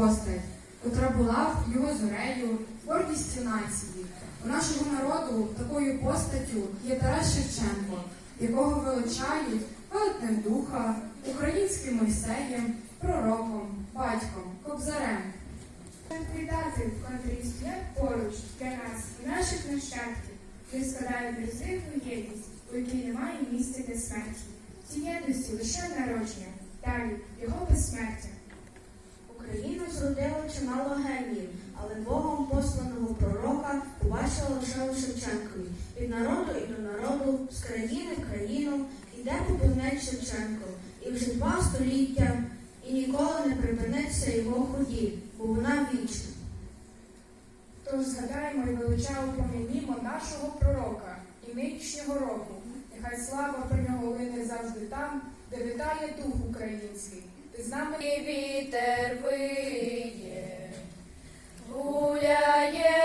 постать, котра була б його зорею, гордістю нації. У нашого народу такою постаттю є Тарас Шевченко, якого величають велетнем духа, українським Мойсеєм, пророком, батьком, кобзарем. Віддати, котрі стоять поруч для нас і наших нащадків, вони складають розривну єдність, у якій немає місця для смерті. В цій єдності лише народження, далі його безсмертя. Україну зродило чимало геніїв, але Богом посланого пророка побачила лише у Шевченкові. Від народу і до народу, з країни в країну, іде поповнець Шевченко. І вже два століття, і ніколи не припиниться його ході, бо вона вічна. Тож згадаємо і величаво помінімо нашого пророка і нинішнього року. Нехай слава про нього лине завжди там, де витає дух український. З нами вітер виє, гуляє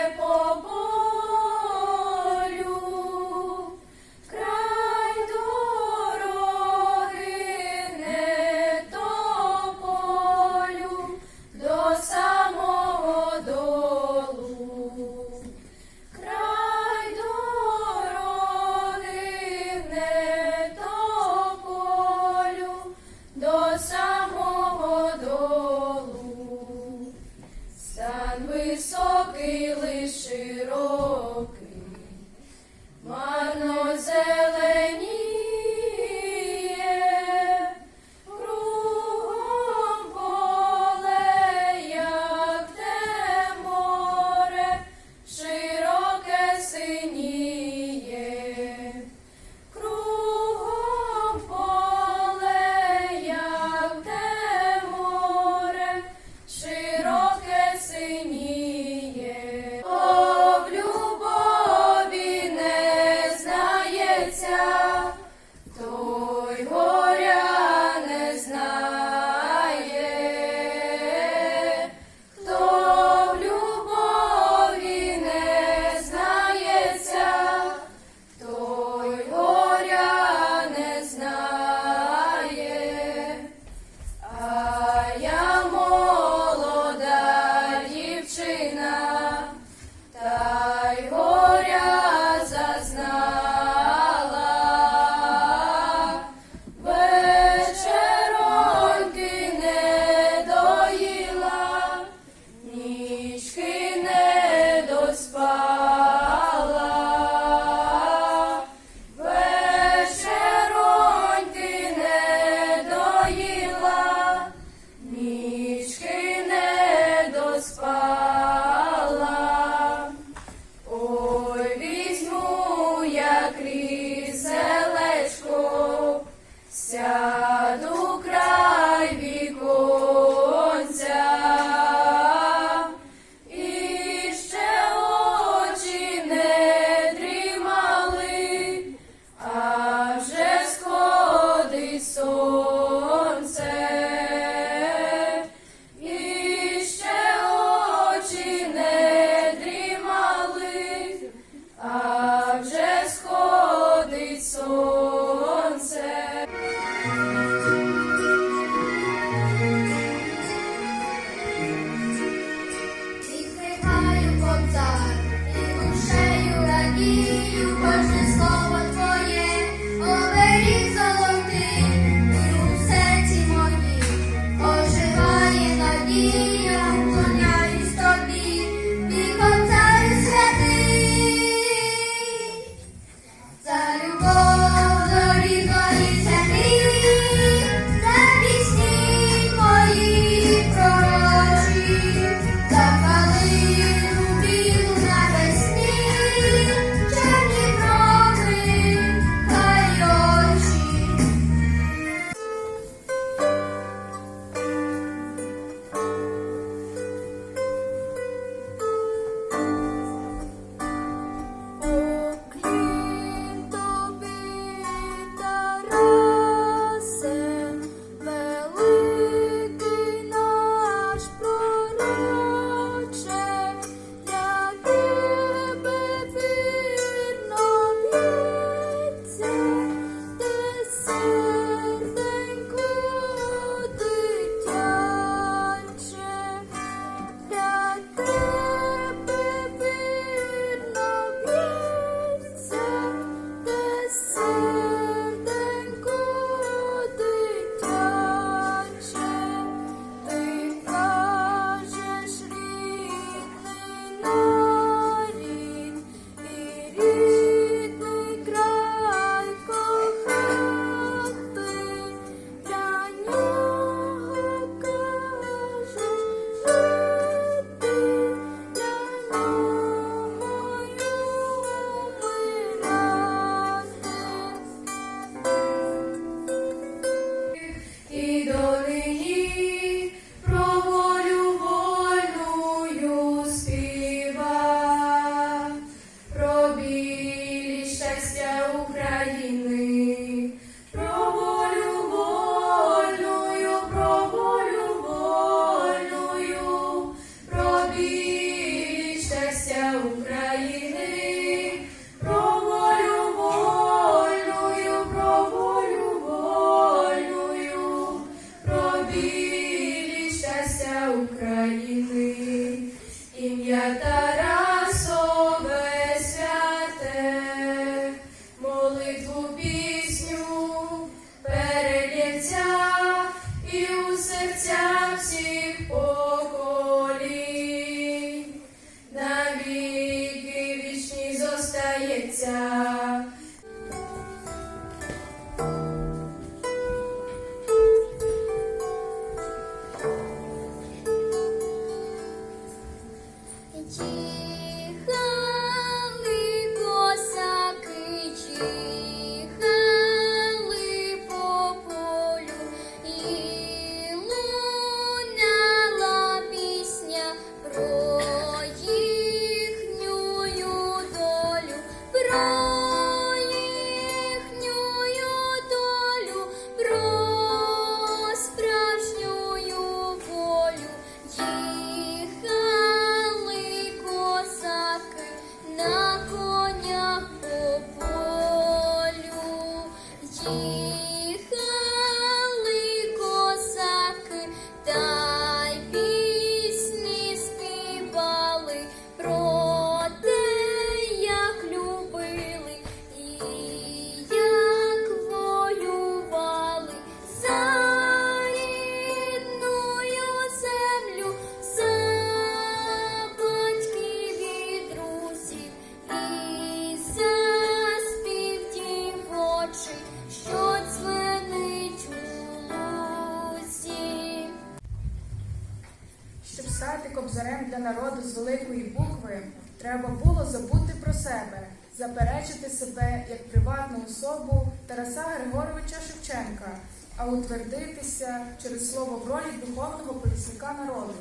народу з великої букви, треба було забути про себе, заперечити себе як приватну особу Тараса Григоровича Шевченка, а утвердитися через слово в ролі духовного полісника народу.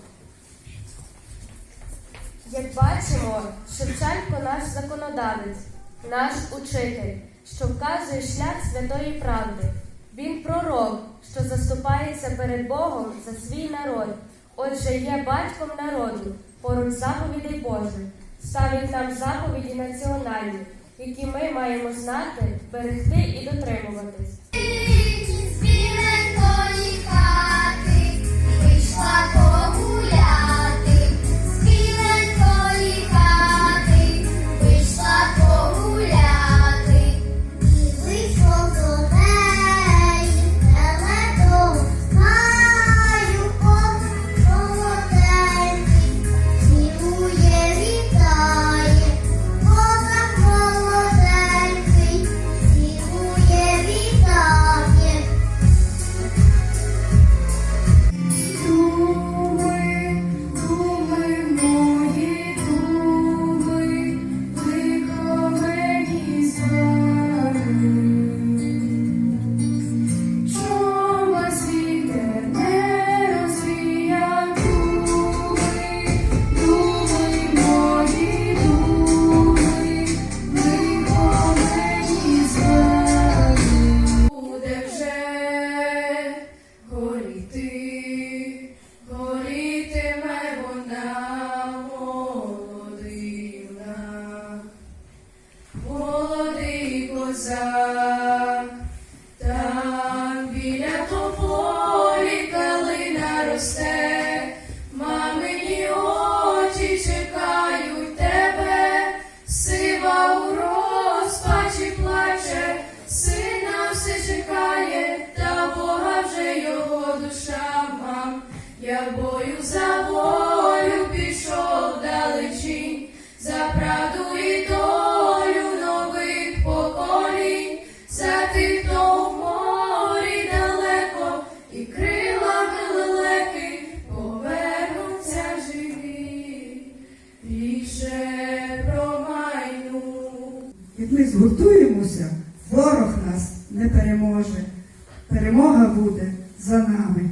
Як бачимо, Шевченко наш законодавець, наш учитель, що вказує шлях святої правди. Він пророк, що заступається перед Богом за свій народ. Отже, є батьком народу, поруч заповідей Божих, ставить нам заповіді національні, які ми маємо знати, берегти і дотримуватись. Як ми згуртуємося, ворог нас не переможе. Перемога буде за нами.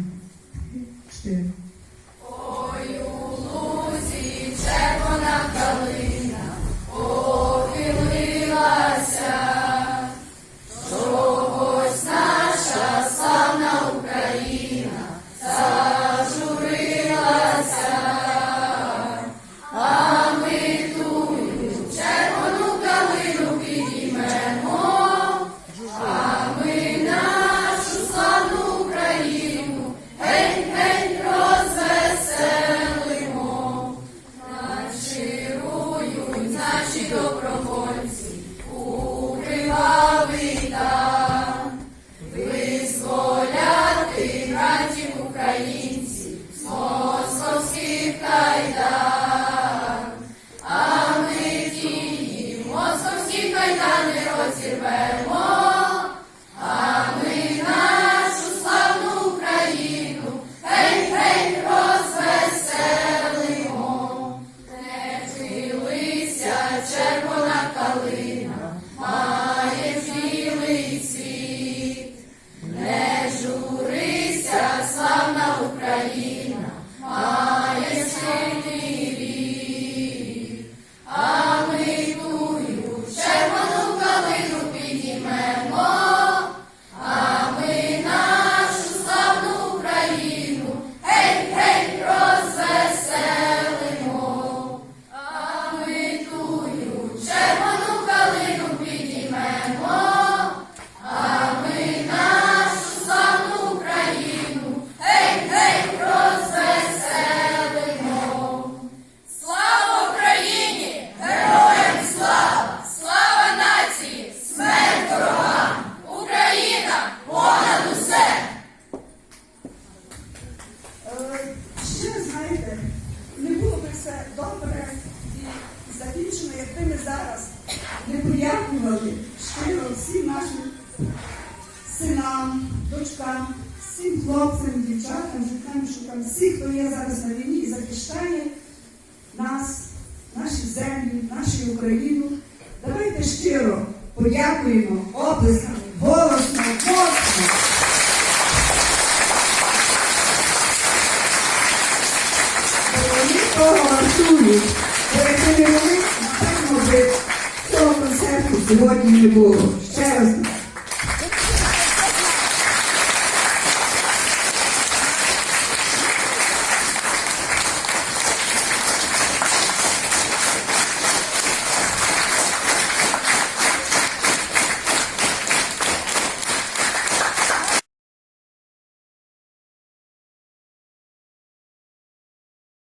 подякували щиро всім нашим синам, дочкам, всім хлопцям, дівчатам, житкам, шукам, всі, хто є зараз на війні і захищає нас, наші землі, нашу Україну. Давайте щиро подякуємо облискам, голосно, голосно. Сьогодні було.